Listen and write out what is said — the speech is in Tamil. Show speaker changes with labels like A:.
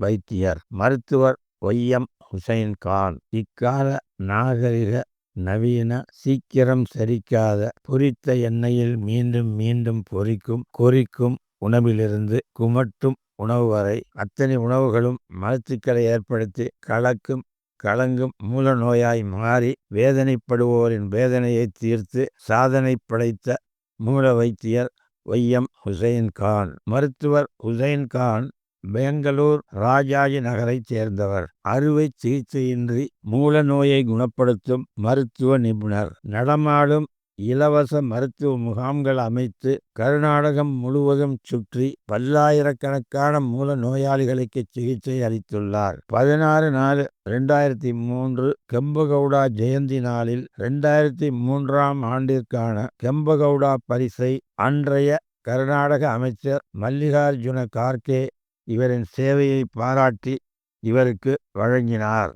A: வைத்தியர் மருத்துவர் ஒய்எம் ஹுசைன் கான் இக்கால நாகரிக நவீன சீக்கிரம் செரிக்காத பொரித்த எண்ணெயில் மீண்டும் மீண்டும் பொரிக்கும் கொறிக்கும் உணவிலிருந்து குமட்டும் உணவு வரை அத்தனை உணவுகளும் மலச்சிக்கலை ஏற்படுத்தி கலக்கும் கலங்கும் மூல நோயாய் மாறி வேதனைப்படுவோரின் வேதனையை தீர்த்து சாதனை படைத்த மூல வைத்தியர் ஒய்எம் ஹுசைன் கான் மருத்துவர் ஹுசைன் கான் பெங்களூர் ராஜாஜி நகரைச் சேர்ந்தவர். அறுவை சிகிச்சையின்றி மூல நோயை குணப்படுத்தும் மருத்துவ நிபுணர். நடமாடும் இலவச மருத்துவ முகாம்கள் அமைத்து கர்நாடகம் முழுவதும் சுற்றி பல்லாயிரக்கணக்கான மூல நோயாளிகளுக்கு சிகிச்சை அளித்துள்ளார். பதினாறு நாலு ரெண்டாயிரத்தி மூன்று கெம்பகவுடா ஜெயந்தி நாளில் ரெண்டாயிரத்தி மூன்றாம் ஆண்டிற்கான கெம்பகவுடா பரிசை அன்றைய கர்நாடக அமைச்சர் மல்லிகார்ஜுன கார்கே இவரின் சேவையை பாராட்டி இவருக்கு வழங்கினார்.